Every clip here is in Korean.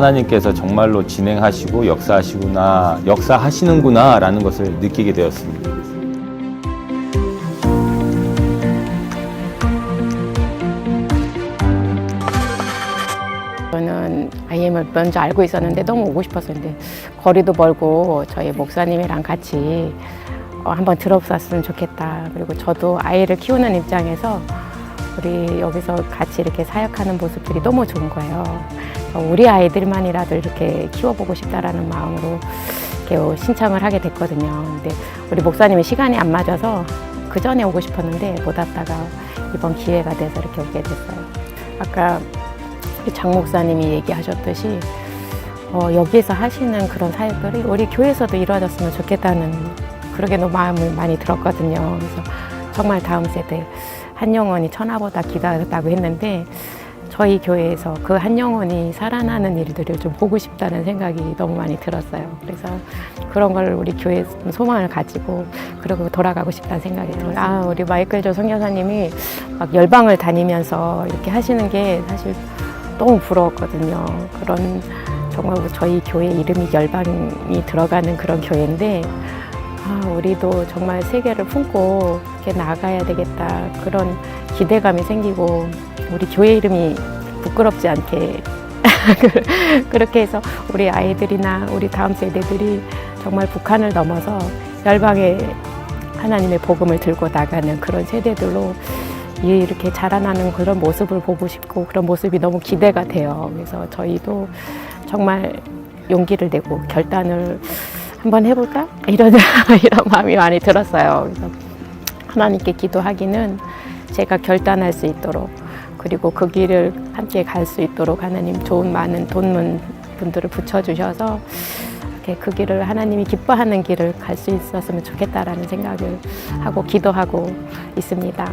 하나님께서 정말로 진행하시고 역사하시구나, 역사하시는구나 라는 것을 느끼게 되었습니다. 저는 IM을 먼저 알고 있었는데 너무 오고 싶었었는데 거리도 멀고 저희 목사님이랑 같이 어, 한번 들어봤으면 좋겠다. 그리고 저도 아이를 키우는 입장에서 우리 여기서 같이 이렇게 사역하는 모습들이 너무 좋은 거예요. 어, 우리 아이들만이라도 이렇게 키워보고 싶다라는 마음으로 이렇게 신청을 하게 됐거든요. 근데 우리 목사님이 시간이 안 맞아서 그 전에 오고 싶었는데 못 왔다가 이번 기회가 돼서 이렇게 오게 됐어요. 아까 장 목사님이 얘기하셨듯이 어, 여기에서 하시는 그런 사역들이 우리 교회에서도 이루어졌으면 좋겠다는 그러게 너무 마음을 많이 들었거든요. 그래서 정말 다음 세대 한 영혼이 천하보다 기다렸다고 했는데 저희 교회에서 그 한 영혼이 살아나는 일들을 좀 보고 싶다는 생각이 너무 많이 들었어요. 그래서 그런 걸 우리 교회 소망을 가지고 그러고 돌아가고 싶다는 생각이 들어요. 아, 우리 마이클 조 성교사님이 막 열방을 다니면서 이렇게 하시는 게 사실 너무 부러웠거든요. 그런 정말 저희 교회 이름이 열방이 들어가는 그런 교회인데 아, 우리도 정말 세계를 품고 이렇게 나가야 되겠다 그런 기대감이 생기고 우리 교회 이름이 부끄럽지 않게 그렇게 해서 우리 아이들이나 우리 다음 세대들이 정말 북한을 넘어서 열방에 하나님의 복음을 들고 나가는 그런 세대들로 이렇게 자라나는 그런 모습을 보고 싶고 그런 모습이 너무 기대가 돼요. 그래서 저희도 정말 용기를 내고 결단을 한번 해볼까? 이런, 이런 마음이 많이 들었어요. 그래서 하나님께 기도하기는 제가 결단할 수 있도록 그리고 그 길을 함께 갈 수 있도록 하나님 좋은 많은 돈문 분들을 붙여주셔서 그 길을 하나님이 기뻐하는 길을 갈 수 있었으면 좋겠다라는 생각을 하고 기도하고 있습니다.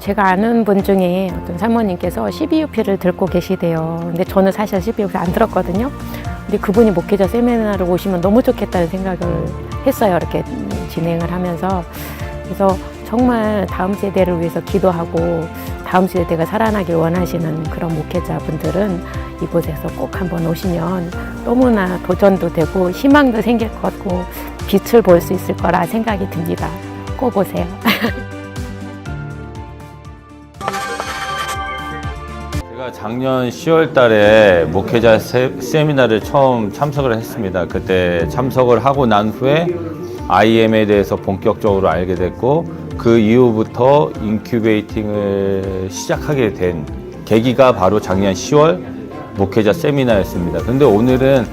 제가 아는 분 중에 어떤 사모님께서 CBUP를 들고 계시대요. 근데 저는 사실 CBUP 안 들었거든요. 근데 그분이 목회자 세미나를 오시면 너무 좋겠다는 생각을 했어요. 이렇게 진행을 하면서. 그래서 정말 다음 세대를 위해서 기도하고 다음 세대가 살아나길 원하시는 그런 목회자분들은 이곳에서 꼭 한번 오시면 너무나 도전도 되고 희망도 생길 것 같고 빛을 볼 수 있을 거라 생각이 듭니다. 꼭 오세요. 제가 작년 10월 달에 목회자 세, 세미나를 처음 참석을 했습니다. 그때 참석을 하고 난 후에 IM에 대해서 본격적으로 알게 됐고 그 이후부터 인큐베이팅을 시작하게 된 계기가 바로 작년 10월 목회자 세미나였습니다. 근데 오늘은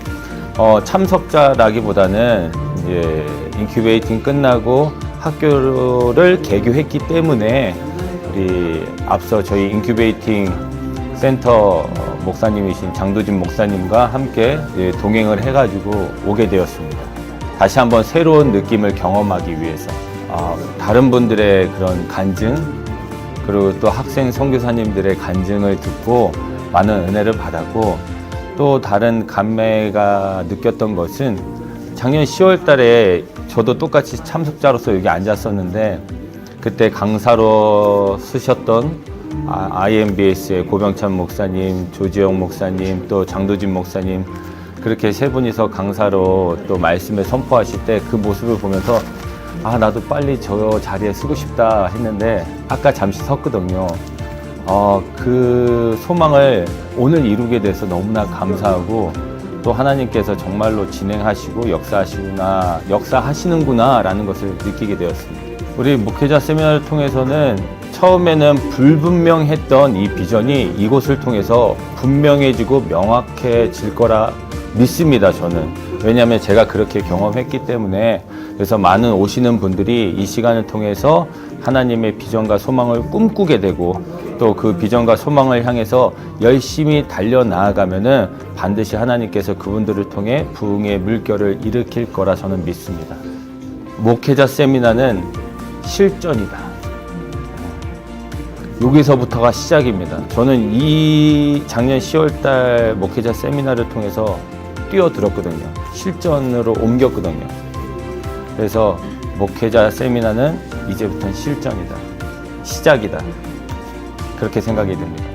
어, 참석자라기보다는 이제 인큐베이팅 끝나고 학교를 개교했기 때문에 우리 앞서 저희 인큐베이팅 센터 목사님이신 장도진 목사님과 함께 예, 동행을 해가지고 오게 되었습니다. 다시 한번 새로운 느낌을 경험하기 위해서 아, 다른 분들의 그런 간증 그리고 또 학생 선교사님들의 간증을 듣고 많은 은혜를 받았고 또 다른 감매가 느꼈던 것은 작년 10월 달에 저도 똑같이 참석자로서 여기 앉았었는데 그때 강사로 쓰셨던 아, IMBS의 고병찬 목사님, 조지영 목사님, 또 장도진 목사님 그렇게 세 분이서 강사로 또 말씀을 선포하실 때 그 모습을 보면서 아 나도 빨리 저 자리에 쓰고 싶다 했는데 아까 잠시 섰거든요. 어, 그 소망을 오늘 이루게 돼서 너무나 감사하고 또 하나님께서 정말로 진행하시고 역사하시구나, 역사하시는구나 라는 것을 느끼게 되었습니다. 우리 목회자 세미나를 통해서는 처음에는 불분명했던 이 비전이 이곳을 통해서 분명해지고 명확해질 거라 믿습니다, 저는. 왜냐하면 제가 그렇게 경험했기 때문에 그래서 많은 오시는 분들이 이 시간을 통해서 하나님의 비전과 소망을 꿈꾸게 되고 또 그 비전과 소망을 향해서 열심히 달려 나아가면은 반드시 하나님께서 그분들을 통해 부흥의 물결을 일으킬 거라 저는 믿습니다. 목회자 세미나는 실전이다. 여기서부터가 시작입니다. 저는 이 작년 10월달 목회자 세미나를 통해서 뛰어들었거든요. 실전으로 옮겼거든요. 그래서 목회자 세미나는 이제부터는 실전이다. 시작이다. 그렇게 생각이 됩니다.